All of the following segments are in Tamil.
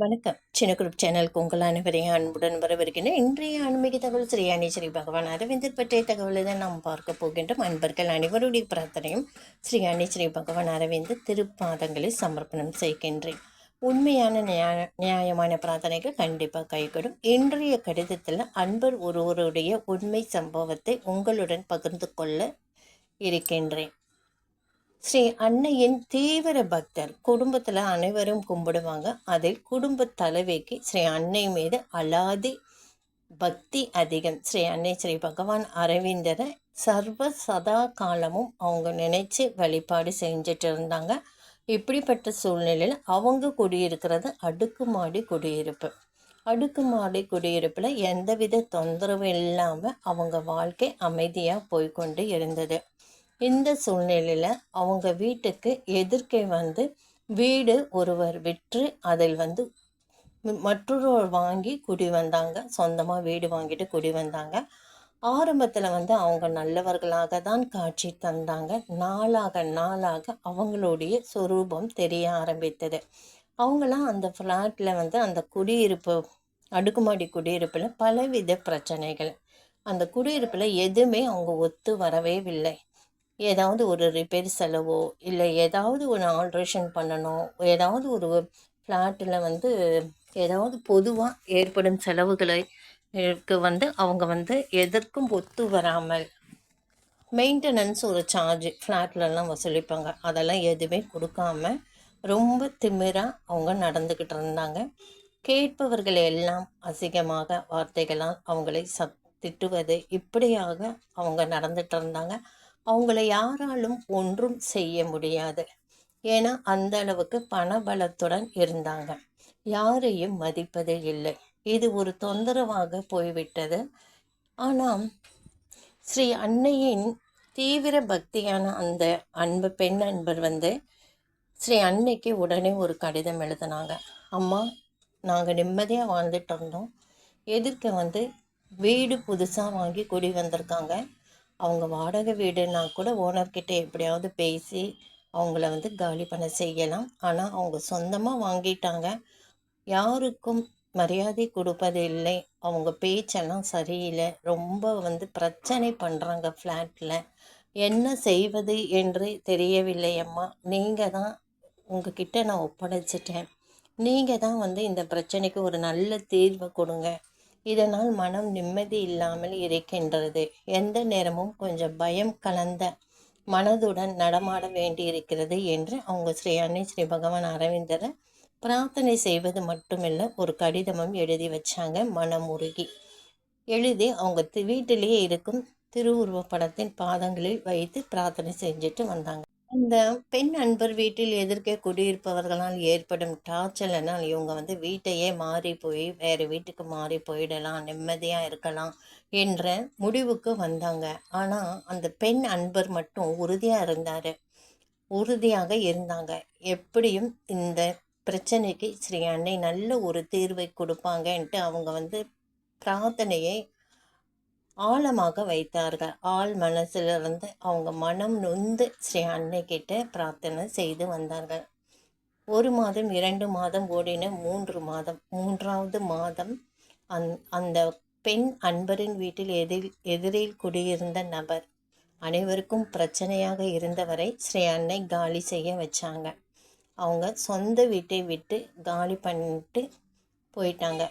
வணக்கம். சின்ன குரூப் சேனலுக்கு உங்கள் அனைவரையும் அன்புடன் வரவிருக்கின்ற இன்றைய ஆன்மீக தகவல் ஸ்ரீ அணி ஸ்ரீ பகவான் அரவிந்தர் பற்றிய தகவலை தான் நாம் பார்க்க போகின்றோம். அன்பர்கள் அனைவருடைய பிரார்த்தனையும் ஸ்ரீ அணி ஸ்ரீ பகவான் அரவிந்தர் திருப்பாதங்களை சமர்ப்பணம் செய்கின்றேன். உண்மையான நியாய நியாயமான பிரார்த்தனைகள் கண்டிப்பாக கைகூடும். இன்றைய கடிதத்தில் அன்பர் ஒருவருடைய உண்மை சம்பவத்தை உங்களுடன் பகிர்ந்து கொள்ள இருக்கின்றேன். ஸ்ரீ அன்னையின் தீவிர பக்தர். குடும்பத்தில் அனைவரும் கும்பிடுவாங்க. அதில் குடும்ப தலைவிக்கு ஸ்ரீ அன்னை மீது அலாதி பக்தி அதிகம். ஸ்ரீ அன்னை ஸ்ரீ பகவான் அரவிந்தரை சர்வ சதா காலமும் அவங்க நினைச்சு வழிபாடு செஞ்சுட்டு இருந்தாங்க. இப்படிப்பட்ட சூழ்நிலையில் அவங்க குடியிருக்கிறது அடுக்குமாடி குடியிருப்பு. அடுக்குமாடி குடியிருப்பில் எந்தவித தொந்தரவும் இல்லாமல் அவங்க வாழ்க்கை அமைதியாக போய்கொண்டு இருந்தது. இந்த சூழ்நிலையில் அவங்க வீட்டுக்கு எதிர்க்கே வந்து வீடு ஒருவர் விற்று அதில் வந்து மற்றொருவர் வாங்கி குடி வந்தாங்க. சொந்தமாக வீடு வாங்கிட்டு குடி வந்தாங்க. ஆரம்பத்தில் வந்து அவங்க நல்லவர்களாக தான் காட்சி தந்தாங்க. நாளாக நாளாக அவங்களுடைய சொரூபம் தெரிய ஆரம்பித்தது. அவங்களாம் அந்த ஃப்ளாட்டில் வந்து அந்த குடியிருப்பு அடுக்குமாடி குடியிருப்பில் பலவித பிரச்சனைகள். அந்த குடியிருப்பில் எதுவுமே அவங்க ஒத்து வரவே இல்லை. ஏதாவது ஒரு ரிப்பேர் செலவோ இல்லை ஏதாவது ஒரு ஆல்ட்ரேஷன் பண்ணணும் ஏதாவது ஒரு ஃப்ளாட்டில் வந்து ஏதாவது பொதுவாக ஏற்படும் செலவுகளை வந்து அவங்க வந்து எதற்கும் ஒத்து வராமல் மெயின்டெனன்ஸ் ஒரு சார்ஜ் ஃப்ளாட்லலாம் வசூலிப்பாங்க. அதெல்லாம் எதுவுமே கொடுக்காம ரொம்ப திமிராக அவங்க நடந்துக்கிட்டு இருந்தாங்க. கேட்பவர்கள் எல்லாம் அசிங்கமாக வார்த்தைகளால் அவங்களை சத் திட்டுவது இப்படியாக அவங்க நடந்துகிட்டு இருந்தாங்க. அவங்கள யாராலும் ஒன்றும் செய்ய முடியாது. ஏன்னா அந்த அளவுக்கு பணபலத்துடன் இருந்தாங்க. யாரையும் மதிப்பதே இல்லை. இது ஒரு தொந்தரவாக போய்விட்டது. ஆனால் ஸ்ரீ அன்னையின் தீவிர பக்தியான அந்த அன்பு பெண் அன்பர் வந்து ஸ்ரீ அன்னைக்கு உடனே ஒரு கடிதம் எழுதினாங்க. அம்மா நாங்கள் நிம்மதியாக வாழ்ந்துட்டு இருந்தோம். எதிர்க்க வந்து வீடு புதுசாக வாங்கி குடி வந்திருக்காங்க. அவங்க வாடகை வீடுனா கூட ஓனர்கிட்ட எப்படியாவது பேசி அவங்கள வந்து காலி பண்ண செய்யலாம். ஆனால் அவங்க சொந்தமாக வாங்கிட்டாங்க. யாருக்கும் மரியாதை கொடுப்பது இல்லை. அவங்க பேச்செல்லாம் சரியில்லை. ரொம்ப வந்து பிரச்சனை பண்ணுறாங்க ஃப்ளாட்டில் என்ன செய்வது என்று தெரியவில்லை அம்மா. நீங்கள் தான் உங்ககிட்ட நான் ஒப்படைச்சிட்டேன். நீங்கள் தான் வந்து இந்த பிரச்சனைக்கு ஒரு நல்ல தீர்வை கொடுங்க. இதனால் மனம் நிம்மதி இல்லாமல் இருக்கின்றது. எந்த நேரமும் கொஞ்சம் பயம் கலந்த மனதுடன் நடமாட வேண்டியிருக்கிறது என்று அவங்க ஸ்ரீ அன்னை ஸ்ரீ பகவான் அரவிந்தரை பிரார்த்தனை செய்வது மட்டுமில்லை ஒரு கடிதமும் எழுதி வச்சாங்க மனமுருகி எழுதி அவங்க வீட்டிலேயே இருக்கும் திருவுருவ படத்தின் பாதங்களில் வைத்து பிரார்த்தனை செஞ்சுட்டு வந்தாங்க. இந்த பெண் அன்பர் வீட்டில் எதிர்க்க குடியிருப்பவர்களால் ஏற்படும் டார்ச்சல்னால் இவங்க வந்து வீட்டையே மாறி போய் வேறு வீட்டுக்கு மாறி போயிடலாம் நிம்மதியாக இருக்கலாம் என்ற முடிவுக்கு வந்தாங்க. ஆனால் அந்த பெண் அன்பர் மட்டும் உறுதியாக இருந்தார். உறுதியாக இருந்தாங்க. எப்படியும் இந்த பிரச்சனைக்கு ஸ்ரீ அன்னை நல்ல ஒரு தீர்வை கொடுப்பாங்கன்ட்டு அவங்க வந்து பிரார்த்தனையை ஆழமாக வைத்தார்கள். ஆள் மனசிலிருந்து அவங்க மனம் நொந்து ஸ்ரீ அன்னை கிட்ட பிரார்த்தனை செய்து வந்தார்கள். ஒரு மாதம் இரண்டு மாதம் ஓடின மூன்று மாதம் மூன்றாவது மாதம் அந் அந்த பெண் அன்பரின் வீட்டில் எதிர் எதிரில் குடியிருந்த நபர் அனைவருக்கும் பிரச்சனையாக இருந்தவரை ஸ்ரீ அன்னை காலி செய்ய வச்சாங்க. அவங்க சொந்த வீட்டை விட்டு காலி பண்ணிட்டு போயிட்டாங்க.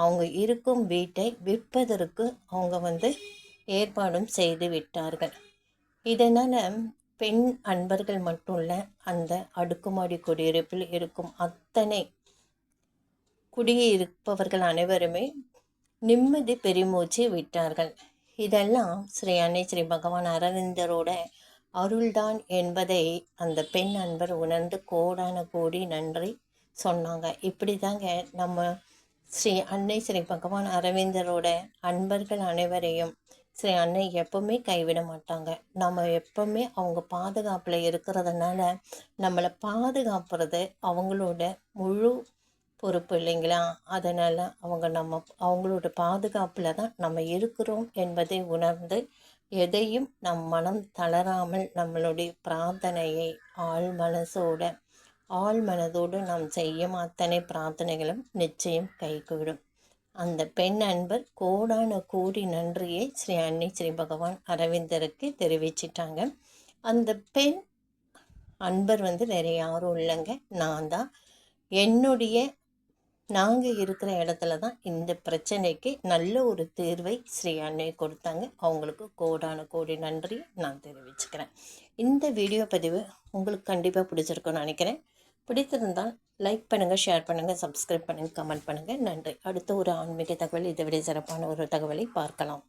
அவங்க இருக்கும் வீட்டை விற்பதற்கு அவங்க வந்து ஏற்பாடும் செய்து விட்டார்கள். இதனால் பெண் அன்பர்கள் மட்டும் இல்லை அந்த அடுக்குமாடி குடியிருப்பில் இருக்கும் அத்தனை குடியிருப்பவர்கள் அனைவருமே நிம்மதி பெருமூச்சு விட்டார்கள். இதெல்லாம் ஸ்ரீ அன்னை ஸ்ரீ பகவான் அரவிந்தரோட அருள்தான் என்பதை அந்த பெண் அன்பர் உணர்ந்து கோடான கோடி நன்றி சொன்னாங்க. இப்படி தாங்க நம்ம ஸ்ரீ அன்னை ஸ்ரீ பகவான் அரவிந்தரோட அன்பர்கள் அனைவரையும் ஸ்ரீ அன்னை எப்பவுமே கைவிட மாட்டாங்க. நம்ம எப்பவுமே அவங்க பாதுகாப்பில் இருக்கிறதுனால நம்மளை பாதுகாப்புறது அவங்களோட முழு பொறுப்பு இல்லைங்களா? அதனால் அவங்க நம்ம அவங்களோட பாதுகாப்பில் தான் நம்ம இருக்கிறோம் என்பதை உணர்ந்து எதையும் நம் மனம் தளராமல் நம்மளுடைய பிரார்த்தனையை ஆள் மனசோட ஆள் மனதோடு நாம் செய்யும் அத்தனை பிரார்த்தனைகளும் நிச்சயம் கைகூடும். அந்த பெண் அன்பர் கோடான கோடி நன்றியை ஸ்ரீ அன்னை ஸ்ரீ பகவான் அரவிந்தருக்கு தெரிவிச்சிட்டாங்க. அந்த பெண் அன்பர் வந்து வேறு யாரும் இல்லைங்க. நான் தான். என்னுடைய நாங்கள் இருக்கிற இடத்துல தான் இந்த பிரச்சனைக்கு நல்ல ஒரு தீர்வை ஸ்ரீ அன்னை கொடுத்தாங்க. அவங்களுக்கு கோடான கோடி நன்றி நான் தெரிவிச்சுக்கிறேன். இந்த வீடியோ பதிவு உங்களுக்கு கண்டிப்பாக பிடிச்சிருக்குன்னு நினைக்கிறேன். பிடித்திருந்தால் லைக் பண்ணுங்கள் ஷேர் பண்ணுங்கள் சப்ஸ்கிரைப் பண்ணுங்கள் கமெண்ட் பண்ணுங்கள் நன்றி. அடுத்த ஒரு ஆன்மீக தகவல் இதை விட சிறப்பான ஒரு தகவலை பார்க்கலாம்.